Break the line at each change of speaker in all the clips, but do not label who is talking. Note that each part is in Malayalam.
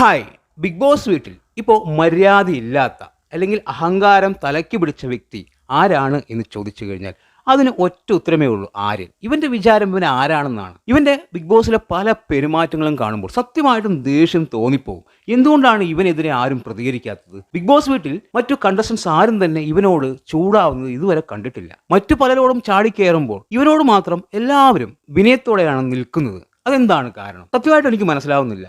ഹായ് ബിഗ് ബോസ് വീട്ടിൽ ഇപ്പോൾ മര്യാദയില്ലാത്ത അല്ലെങ്കിൽ അഹങ്കാരം തലയ്ക്ക് പിടിച്ച വ്യക്തി ആരാണ് എന്ന് ചോദിച്ചു കഴിഞ്ഞാൽ അതിന് ഒറ്റ ഉത്തരമേ ഉള്ളൂ ആര്യൻ ഇവന്റെ വിചാരം ഇവൻ ആരാണെന്നാണ്. ഇവന്റെ ബിഗ് ബോസിലെ പല പെരുമാറ്റങ്ങളും കാണുമ്പോൾ സത്യമായിട്ടും ദേഷ്യം തോന്നിപ്പോവും എന്തുകൊണ്ടാണ് ഇവനെതിരെ ആരും പ്രതികരിക്കാത്തത്? ബിഗ് ബോസ് വീട്ടിൽ മറ്റു കണ്ടസ്റ്റൻസ് ആരും തന്നെ ഇവനോട് ചൂടാവുന്നത് ഇതുവരെ കണ്ടിട്ടില്ല. മറ്റു പലരോടും ചാടിക്കയറുമ്പോൾ ഇവനോട് മാത്രം എല്ലാവരും വിനയത്തോടെയാണ് നിൽക്കുന്നത്. അതെന്താണ് കാരണം? സത്യമായിട്ട് എനിക്ക് മനസ്സിലാവുന്നില്ല.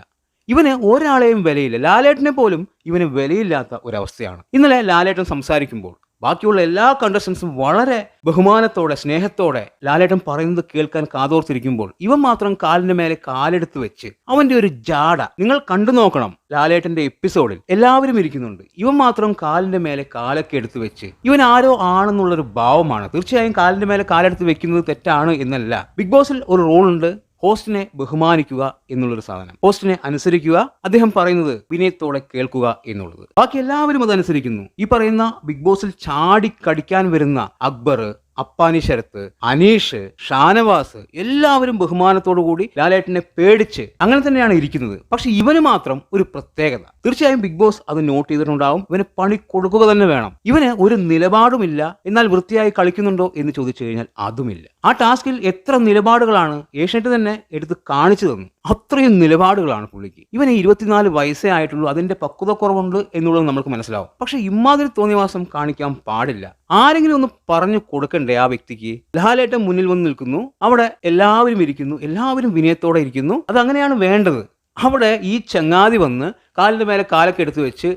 ഇവന് ഒരാളെയും വിലയില്ല. ലാലേട്ടനെ പോലും ഇവന് വിലയില്ലാത്ത ഒരവസ്ഥയാണ്. ഇന്നലെ ലാലേട്ടൻ സംസാരിക്കുമ്പോൾ ബാക്കിയുള്ള എല്ലാ കണ്ടസ്റ്റൻസും വളരെ ബഹുമാനത്തോടെ സ്നേഹത്തോടെ ലാലേട്ടൻ പറയുന്നത് കേൾക്കാൻ കാതോർത്തിരിക്കുമ്പോൾ ഇവൻ മാത്രം കാലിന്റെ മേലെ കാലെടുത്ത് വെച്ച് അവന്റെ ഒരു ജാട. നിങ്ങൾ കണ്ടു നോക്കണം ലാലേട്ടന്റെ എപ്പിസോഡിൽ എല്ലാവരും ഇരിക്കുന്നുണ്ട്. ഇവൻ മാത്രം കാലിന്റെ മേലെ കാലൊക്കെ എടുത്തു വെച്ച് ഇവൻ ആരോ ആണെന്നുള്ളൊരു ഭാവമാണ്. തീർച്ചയായും കാലിന്റെ മേലെ കാലെടുത്ത് വെക്കുന്നത് തെറ്റാണ് എന്നല്ല. ബിഗ് ബോസിൽ ഒരു റൂൾ ഉണ്ട്. ഹോസ്റ്റിനെ ബഹുമാനിക്കുക എന്നുള്ളൊരു സാധനം. ഹോസ്റ്റിനെ അനുസരിക്കുക അദ്ദേഹം പറയുന്നത് വിനയത്തോടെ കേൾക്കുക എന്നുള്ളത്. ബാക്കി എല്ലാവരും അത് അനുസരിക്കുന്നു ഈ പറയുന്ന ബിഗ് ബോസിൽ ചാടി കടിക്കാൻ വരുന്ന അക്ബർ അപ്പാനി ശരത്ത് അനീഷ് ഷാനവാസ് എല്ലാവരും ബഹുമാനത്തോടു കൂടി ലാലേട്ടനെ പേടിച്ച് അങ്ങനെ തന്നെയാണ് ഇരിക്കുന്നത്. പക്ഷെ ഇവന് മാത്രം ഒരു പ്രത്യേകത. തീർച്ചയായും ബിഗ് ബോസ് അത് നോട്ട് ചെയ്തിട്ടുണ്ടാവും. ഇവന് പണി കൊടുക്കുക തന്നെ വേണം. ഇവന് ഒരു നിലപാടുമില്ല. എന്നാൽ വൃത്തിയായി കളിക്കുന്നുണ്ടോ എന്ന് ചോദിച്ചു കഴിഞ്ഞാൽ അതുമില്ല. ആ ടാസ്കിൽ എത്ര നിലപാടുകളാണ് ഏഷ്യനെറ്റ് തന്നെ എടുത്ത് കാണിച്ചു തന്നു. അത്രയും നിലപാടുകളാണ് പുള്ളിക്ക്. ഇവന് ഇരുപത്തിനാല് വയസ്സേ ആയിട്ടുള്ളൂ അതിന്റെ പക്വതക്കുറവുണ്ട് എന്നുള്ളത് നമുക്ക് മനസ്സിലാവും. പക്ഷെ ഇമാതിരി തോന്നിവാസം കാണിക്കാൻ പാടില്ല. ആരെങ്കിലും ഒന്ന് പറഞ്ഞു കൊടുക്കണ്ടേ ആ വ്യക്തിക്ക്? ലാലേട്ടൻ മുന്നിൽ വന്ന് നിൽക്കുന്നു അവിടെ എല്ലാവരും ഇരിക്കുന്നു എല്ലാവരും വിനയത്തോടെ ഇരിക്കുന്നു. അത് അങ്ങനെയാണ് വേണ്ടത്. അവിടെ ഈ ചങ്ങാതി വന്ന് കാലിന്റെ മേലെ കാലൊക്കെ എടുത്തു വെച്ച്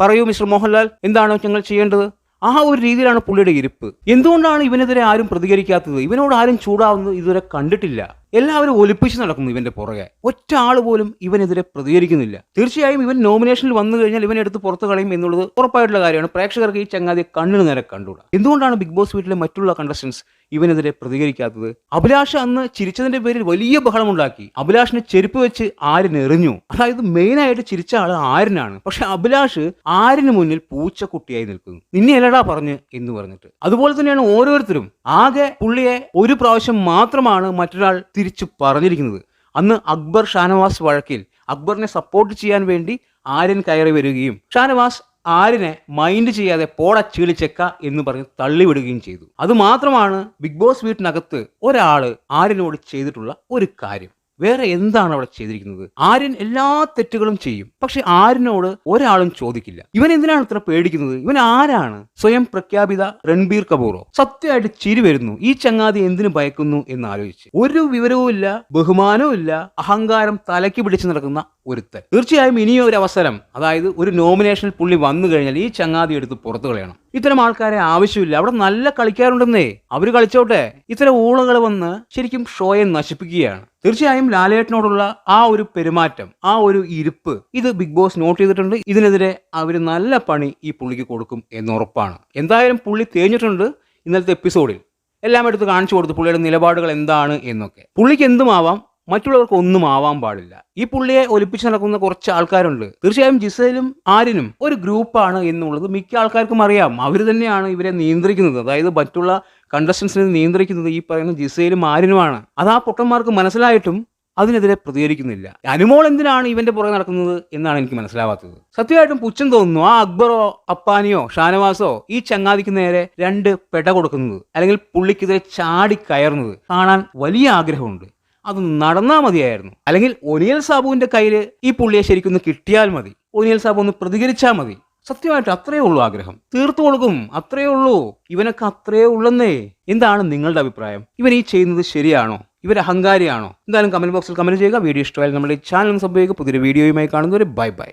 പറയൂ മിസ്റ്റർ മോഹൻലാൽ എന്താണ് ഞങ്ങൾ ചെയ്യേണ്ടത്? ആ ഒരു രീതിയിലാണ് പുള്ളിയുടെ ഇരിപ്പ്. എന്തുകൊണ്ടാണ് ഇവനെതിരെ ആരും പ്രതികരിക്കാത്തത്? ഇവനോട് ആരും ചൂടാവുന്നത് ഇതുവരെ കണ്ടിട്ടില്ല. എല്ലാവരും ഒലിപ്പിച്ച് നടക്കുന്നു ഇവന്റെ പുറകെ. ഒറ്റ ആൾ പോലും ഇവനെതിരെ പ്രതികരിക്കുന്നില്ല. തീർച്ചയായും ഇവൻ നോമിനേഷനിൽ വന്നു കഴിഞ്ഞാൽ ഇവനെ എടുത്ത് പുറത്തു കളയും എന്നുള്ളത് ഉറപ്പായിട്ടുള്ള കാര്യമാണ്. പ്രേക്ഷകർക്ക് ഈ ചങ്ങാതി കണ്ണിന് നേരെ കണ്ടുകൂടാ. എന്തുകൊണ്ടാണ് ബിഗ് ബോസ് വീട്ടിലെ മറ്റുള്ള കണ്ടസ്റ്റൻസ് ഇവനെതിരെ പ്രതികരിക്കാത്തത്? അഭിലാഷ് അന്ന് ചിരിച്ചതിന്റെ പേരിൽ വലിയ ബഹളമുണ്ടാക്കി. അഭിലാഷിനെ ചെരുപ്പ് വെച്ച് ആരിനെറിഞ്ഞു അതായത് മെയിൻ ആയിട്ട് ചിരിച്ച ആൾ ആരിനാണ് പക്ഷെ അഭിലാഷ് ആരിന് മുന്നിൽ പൂച്ചക്കുട്ടിയായി നിൽക്കുന്നു. നിന്നെ എല്ലടാ പറഞ്ഞ് എന്ന് പറഞ്ഞിട്ട്. അതുപോലെ തന്നെയാണ് ഓരോരുത്തരും. ആകെ പുള്ളിയെ ഒരു പ്രാവശ്യം മാത്രമാണ് മറ്റൊരാൾ തിരിച്ചു പറഞ്ഞിരിക്കുന്നത്. അന്ന് അക്ബർ ഷാനവാസ് വഴക്കിൽ അക്ബറിനെ സപ്പോർട്ട് ചെയ്യാൻ വേണ്ടി ആര്യൻ കയറി വരികയും ഷാനവാസ് ആരിനെ മൈൻഡ് ചെയ്യാതെ പോട ചീളിച്ചെക്ക എന്ന് പറഞ്ഞ് തള്ളിവിടുകയും ചെയ്തു. അതുമാത്രമാണ് ബിഗ് ബോസ് വീട്ടിനകത്ത് ഒരാൾ ആര്യനോട് ചെയ്തിട്ടുള്ള ഒരു കാര്യം. വേറെ എന്താണ് അവിടെ ചെയ്തിരിക്കുന്നത്? ആര്യൻ എല്ലാ തെറ്റുകളും ചെയ്യും. പക്ഷെ ആര്യനോട് ഒരാളും ചോദിക്കില്ല. ഇവൻ എന്തിനാണ് ഇത്ര പേടിക്കുന്നത്? ഇവൻ ആരാണ്? സ്വയം പ്രഖ്യാപിത രൺബീർ കപൂറോ. സത്യമായിട്ട് ചിരി വരുന്നു. ഈ ചങ്ങാതി എന്തിനു ഭയക്കുന്നു എന്ന് ആലോചിച്ച്. ഒരു വിവരവും ഇല്ല ബഹുമാനവും ഇല്ല അഹങ്കാരം തലയ്ക്ക് പിടിച്ചു നടക്കുന്ന ഒരുത്തൻ. തീർച്ചയായും ഇനിയും ഒരു അവസരം. അതായത് ഒരു നോമിനേഷനിൽ പുള്ളി വന്നു കഴിഞ്ഞാൽ ഈ ചങ്ങാതി എടുത്ത് പുറത്തു കളയണം. ഇത്തരം ആൾക്കാരെ ആവശ്യമില്ല. അവിടെ നല്ല കളിക്കാറുണ്ടെന്നേ അവർ കളിച്ചോട്ടെ. ഇത്തരം ഊളകൾ വന്ന് ശരിക്കും ഷോയെ നശിപ്പിക്കുകയാണ്. തീർച്ചയായും ലാലേട്ടനോടുള്ള ആ ഒരു പെരുമാറ്റം ആ ഒരു ഇരുപ്പ് ഇത് ബിഗ് ബോസ് നോട്ട് ചെയ്തിട്ടുണ്ട്. ഇതിനെതിരെ അവർ നല്ല പണി ഈ പുള്ളിക്ക് കൊടുക്കും എന്ന് ഉറപ്പാണ് എന്തായാലും പുള്ളി തേഞ്ഞിട്ടുണ്ട് ഇന്നലത്തെ എപ്പിസോഡിൽ എല്ലാം എടുത്ത് കാണിച്ചു കൊടുത്ത് പുള്ളിയുടെ നിലപാടുകൾ എന്താണ് എന്നൊക്കെ. പുള്ളിക്ക് എന്തുമാവാം? മറ്റുള്ളവർക്ക് ഒന്നും ആവാൻ പാടില്ല. ഈ പുള്ളിയെ ഒലിപ്പിച്ച് നടക്കുന്ന കുറച്ച് ആൾക്കാരുണ്ട്. തീർച്ചയായും ജിസയിലും ആരിനും ഒരു ഗ്രൂപ്പാണ് എന്നുള്ളത് മിക്ക ആൾക്കാർക്കും അറിയാം. അവർ തന്നെയാണ് ഇവരെ നിയന്ത്രിക്കുന്നത്. അതായത് മറ്റുള്ള കണ്ടസ്റ്റൻസിനെ നിയന്ത്രിക്കുന്നത് ഈ പറയുന്ന ജിസയിലും ആരിനുമാണ്. അത് ആ പൊട്ടന്മാർക്ക് മനസ്സിലായിട്ടും അതിനെതിരെ പ്രതികരിക്കുന്നില്ല. അനുമോൾ എന്തിനാണ് ഇവന്റെ പുറകെ നടക്കുന്നത് എന്നാണ് എനിക്ക് മനസ്സിലാവാത്തത്. സത്യമായിട്ടും പുച്ഛം തോന്നുന്നു. ആ അക്ബറോ അപ്പാനിയോ ഷാനവാസോ ഈ ചങ്ങാതിക്ക് നേരെ രണ്ട് പെട കൊടുക്കുന്നത് അല്ലെങ്കിൽ പുള്ളിക്കെതിരെ ചാടി കയറുന്നത് കാണാൻ വലിയ ആഗ്രഹമുണ്ട്. അത് നടന്നാൽ മതിയായിരുന്നു. അല്ലെങ്കിൽ ഒനിയൽ സാബുവിന്റെ കയ്യിൽ ഈ പുള്ളിയെ ശരിക്കൊന്ന് കിട്ടിയാൽ മതി. ഒനിയൽ സാബു ഒന്ന് പ്രതികരിച്ചാൽ മതി. സത്യമായിട്ട് അത്രയേ ഉള്ളൂ ആഗ്രഹം. തീർത്തു കൊടുക്കും അത്രയേ ഉള്ളൂ. ഇവനൊക്കെ അത്രയേ ഉള്ളെന്നേ. എന്താണ് നിങ്ങളുടെ അഭിപ്രായം? ഇവൻ ഈ ചെയ്യുന്നത് ശരിയാണോ? ഇവർ അഹങ്കാരിയാണോ? എന്തായാലും കമന്റ് ബോക്സിൽ കമന്റ് ചെയ്യുക. വീഡിയോ ഇഷ്ടമായാലും നമ്മുടെ ചാനൽ സംഭവിക്കുക പുതിയൊരു വീഡിയോയുമായി കാണുന്നവർ ബൈ ബൈ.